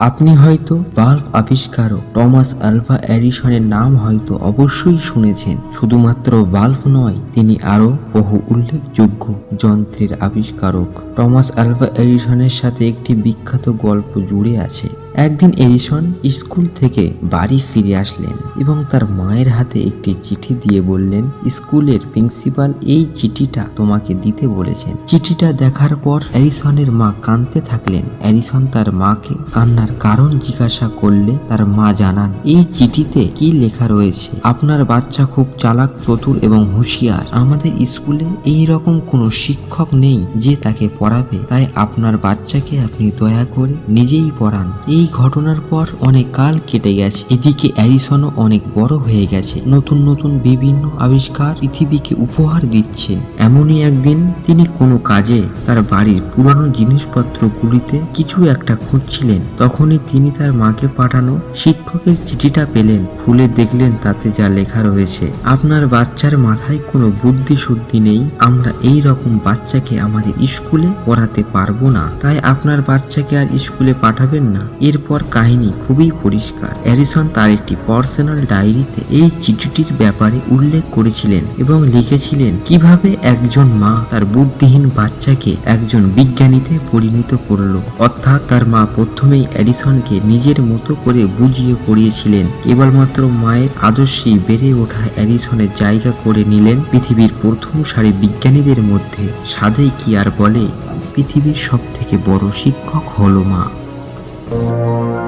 আপনি হয়তো বাল্ব আবিষ্কারক টমাস আলফা অ্যারিসনের নাম হয়তো অবশ্যই শুনেছেন। শুধুমাত্র বাল্ব নয়, তিনি আরও বহু উল্লেখযোগ্য যন্ত্রের আবিষ্কারক। টমাস আলভা অ্যারিসনের সাথে একটি বিখ্যাত গল্প জুড়ে আছে। একদিন এডিসন স্কুল থেকে বাড়ি ফিরে আসলেন এবং তার মায়ের হাতে একটি চিঠি দিয়ে বললেন, স্কুলের প্রিন্সিপাল এই চিঠিটা তোমাকে দিতে বলেছেন। চিঠিটা দেখার পর এডিসনের মা কাঁদতে থাকলেন। এডিসন তার মাকে কান্নার কারণ জিজ্ঞাসা করলে তার মা জানান, এই চিঠিতে কি লেখা রয়েছে? আপনার বাচ্চা খুব চালাক, চতুর এবং হুঁশিয়ার। আমাদের স্কুলে এই রকম কোনো শিক্ষক নেই যে তাকে পড়াবে। তাই আপনার বাচ্চাকে আপনি দয়া করে নিজেই পড়ান। এই ঘটনার পর অনেক কাল কেটে গেছে। এদিকে অ্যারিসনও অনেক বড় হয়ে গেছে। নতুন নতুন বিভিন্ন আবিষ্কার পৃথিবীকে উপহার দিচ্ছেন। এমনই একদিন তিনি কোনো কাজে তার বাড়ির পুরানো জিনিসপত্রগুলিতে কিছু একটা খুঁজছিলেন। তখনই তিনি তার মাকে পাঠানো শিক্ষকের চিঠিটা পেলেন। খুলে দেখলেন তাতে যা লেখা রয়েছে। আপনার বাচ্চার মাথায় কোনো বুদ্ধি শুদ্ধি নেই। আমরা এই রকম বাচ্চাকে আমাদের স্কুলে পড়াতে পারব না। তাই আপনার বাচ্চাকে আর স্কুলে পাঠাবেন না। এরপর কাহিনী খুবই পরিষ্কার। অ্যারিসন তার একটি পার্সোনাল ডায়েরিতে এই চিঠিটির ব্যাপারে উল্লেখ করেছিলেন এবং লিখেছিলেন, কীভাবে একজন মা তার বুদ্ধিহীন বাচ্চাকে একজন বিজ্ঞানীতে পরিণত করল। অর্থাৎ তার মা প্রথমেই অ্যারিসনকে নিজের মতো করে বুঝিয়ে পড়িয়েছিলেন। কেবলমাত্র মায়ের আদর্শেই বেড়ে ওঠা অ্যারিসনের জায়গা করে নিলেন পৃথিবীর প্রথম সারি বিজ্ঞানীদের মধ্যে। সাধেই কি আর বলে, পৃথিবীর সব থেকে বড় শিক্ষক হলো মা। Música